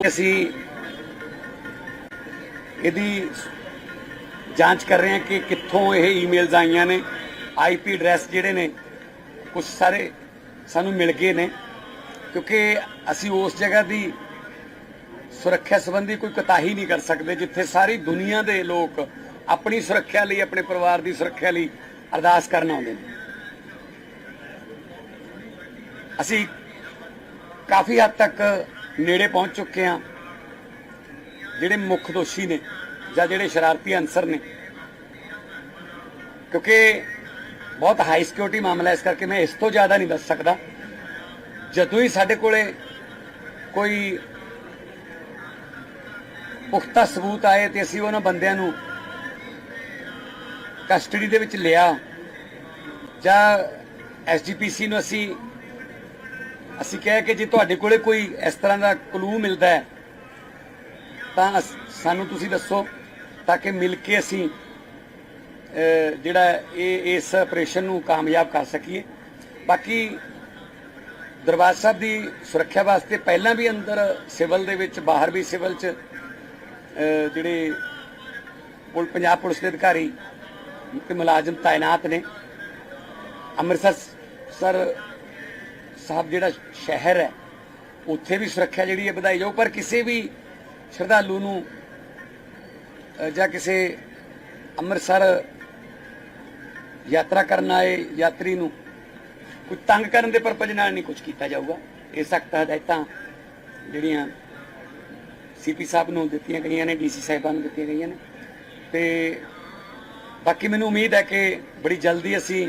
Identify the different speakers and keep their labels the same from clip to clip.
Speaker 1: ਅਸੀਂ ਇਹਦੀ ਜਾਂਚ ਕਰ ਰਹੇ ਹਾਂ ਕਿ ਕਿੱਥੋਂ ਇਹ ਈਮੇਲਸ ਆਈਆਂ ਨੇ ਆਈਪੀ ਐਡਰੈਸ ਜਿਹੜੇ ਨੇ ਕੁਝ ਸਾਰੇ ਸਾਨੂੰ ਮਿਲ ਗਏ ਨੇ, ਕਿਉਂਕਿ ਅਸੀਂ ਉਸ ਜਗ੍ਹਾ ਦੀ ਸੁਰੱਖਿਆ ਸੰਬੰਧੀ ਕੋਈ ਕਤਾਹੀ ਨਹੀਂ ਕਰ ਸਕਦੇ, ਜਿੱਥੇ ਸਾਰੀ ਦੁਨੀਆ ਦੇ ਲੋਕ ਆਪਣੀ ਸੁਰੱਖਿਆ ਲਈ, ਆਪਣੇ ਪਰਿਵਾਰ ਦੀ ਸੁਰੱਖਿਆ ਲਈ ਅਰਦਾਸ ਕਰਨ ਆਉਂਦੇ ਨੇ। ਅਸੀਂ ਕਾਫੀ ਹੱਦ ਤੱਕ ਨੇੜੇ ਪਹੁੰਚ ਚੁੱਕੇ ਹਾਂ। ਜਿਹੜੇ ਮੁੱਖ ਦੋਸ਼ੀ ਨੇ ਜਾਂ ਜਿਹੜੇ ਸ਼ਰਾਰਤੀ ਅਨਸਰ ਨੇ। ਕਿਉਂਕਿ ਬਹੁਤ ਹਾਈ ਸਿਕਿਉਰਿਟੀ ਮਾਮਲਾ ਇਸ ਕਰਕੇ ਮੈਂ ਇਸ ਤੋਂ ਜ਼ਿਆਦਾ ਨਹੀਂ ਦੱਸ ਸਕਦਾ। ਜਦੋਂ ਹੀ ਸਾਡੇ ਕੋਲੇ ਕੋਈ ਪੁਖਤਾ ਸਬੂਤ ਆਏ ਤੇ ਅਸੀਂ ਉਹਨਾਂ ਬੰਦਿਆਂ ਨੂੰ ਕਸਟਡੀ ਦੇ ਵਿੱਚ ਲਿਆ ਜਾਂ ਐਸਜੀਪੀਸੀ ਨੂੰ ਅਸੀਂ ਅਸੀਂ ਕਹਿ ਕਿ ਜੇ ਤੁਹਾਡੇ ਕੋਲੇ ਕੋਈ ਇਸ ਤਰ੍ਹਾਂ ਦਾ ਕਲੂ ਮਿਲਦਾ ਹੈ, ਤਾਂ ਅਸ- ਸਾਨੂੰ ਤੁਸੀਂ ਦੱਸੋ, ਤਾਂ ਕਿ ਮਿਲ ਕੇ ਅਸੀਂ ਜਿਹੜਾ ਇਹ, ਇਸ ਆਪਰੇਸ਼ਨ ਨੂੰ ਕਾਮਯਾਬ ਕਰ ਸਕੀਏ। ਬਾਕੀ ਦਰਬਾਰ ਸਾਹਿਬ ਦੀ ਸੁਰੱਖਿਆ ਵਾਸਤੇ ਪਹਿਲਾਂ ਵੀ ਅੰਦਰ ਸਿਵਲ ਦੇ ਵਿੱਚ, ਬਾਹਰ ਵੀ ਸਿਵਲ 'ਚ ਜਿਹੜੇ ਪੁਲ, ਪੰਜਾਬ ਪੁਲਿਸ ਦੇ ਅਧਿਕਾਰੀ ਤੇ ਮੁਲਾਜ਼ਮ ਤਾਇਨਾਤ ਨੇ। ਅੰਮ੍ਰਿਤਸਰ ਸਰ ਸਾਹਿਬ ਜਿਹੜਾ ਸ਼ਹਿਰ ਹੈ, ਉੱਥੇ ਵੀ ਸੁਰੱਖਿਆ ਜਿਹੜੀ ਹੈ ਵਧਾਈ ਜਾਊ, ਪਰ ਕਿਸੇ ਵੀ ਸ਼ਰਧਾਲੂ ਨੂੰ ਜਾਂ ਕਿਸੇ ਅੰਮ੍ਰਿਤਸਰ ਯਾਤਰਾ ਕਰਨ ਆਏ ਯਾਤਰੀ ਨੂੰ ਕੋਈ ਤੰਗ ਕਰਨ ਦੇ ਪਰਪਸ ਨਾਲ ਨਹੀਂ ਕੁਝ ਕੀਤਾ ਜਾਊਗਾ। ਇਹ ਸਖਤ ਹਦਾਇਤਾਂ ਜਿਹੜੀਆਂ ਸੀਪੀ ਸਾਹਿਬ ਨੂੰ ਦਿੱਤੀਆਂ ਗਈਆਂ ਨੇ ਡੀਸੀ ਸਾਹਿਬਾਨ ਨੂੰ ਦਿੱਤੀਆਂ ਗਈਆਂ ਨੇ। ਤੇ ਬਾਕੀ ਮੈਨੂੰ ਉਮੀਦ ਹੈ ਕਿ ਬੜੀ ਜਲਦੀ ਅਸੀਂ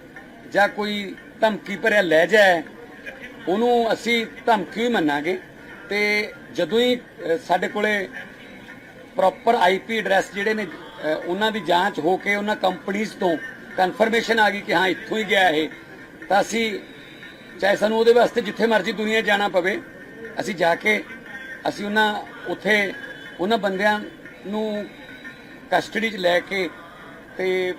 Speaker 1: ਜਾਂ ਕੋਈ ਧਮਕੀ ਭਰਿਆ ਲਹਿਜਾ ਹੈ ਉਹਨੂੰ ਅਸੀਂ ਧਮਕੀ ਹੀ ਮੰਨਾਂਗੇ। ਤੇ ਜਦੋਂ ਹੀ ਸਾਡੇ ਕੋਲੇ ਪ੍ਰੋਪਰ ਆਈਪੀ ਐਡਰੈਸ ਜਿਹੜੇ ਨੇ ਉਹਨਾਂ ਦੀ ਜਾਂਚ ਹੋ ਕੇ ਉਹਨਾਂ ਕੰਪਨੀਆਂ ਤੋਂ ਕਨਫਰਮੇਸ਼ਨ ਆ ਗਈ ਕਿ ਹਾਂ, ਇੱਥੋਂ ਹੀ ਗਿਆ ਇਹ, ਤਾਂ ਅਸੀਂ ਚਾਹੇ ਸਾਨੂੰ ਉਹਦੇ ਵਾਸਤੇ ਜਿੱਥੇ ਮਰਜ਼ੀ ਦੁਨੀਆ ਜਾਣਾ ਪਵੇ, ਅਸੀਂ ਜਾ ਕੇ, ਅਸੀਂ ਉਹਨਾਂ ਉੱਥੇ, ਉਹਨਾਂ ਬੰਦਿਆਂ ਨੂੰ ਕਸਟਡੀ 'ਚ ਲੈ ਕੇ ਤੇ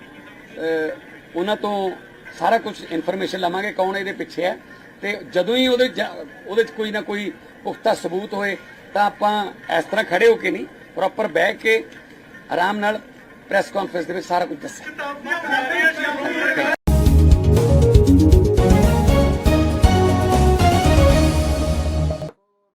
Speaker 1: ਉਹਨਾਂ ਤੋਂ ਸਾਰਾ ਕੁਝ ਇਨਫੋਰਮੇਸ਼ਨ ਲਵਾਂਗੇ ਕੌਣ ਇਹਦੇ ਪਿੱਛੇ ਹੈ। ਤੇ ਜਦੋਂ ਹੀ ਉਹਦੇ ਜਾ- ਉਹਦੇ 'ਚ ਕੋਈ ਨਾ ਕੋਈ ਪੁਖਤਾ ਸਬੂਤ ਹੋਏ, ਤਾਂ ਆਪਾਂ ਇਸ ਤਰ੍ਹਾਂ ਖੜੇ ਹੋ ਕੇ ਨਹੀਂ ਪ੍ਰੋਪਰ ਬਹਿ ਕੇ ਆਰਾਮ ਨਾਲ ਪ੍ਰੈਸ ਕਾਨਫਰੰਸ ਦੇ ਵਿੱਚ ਸਾਰਾ ਕੁਝ ਦੱਸਾਂਗੇ।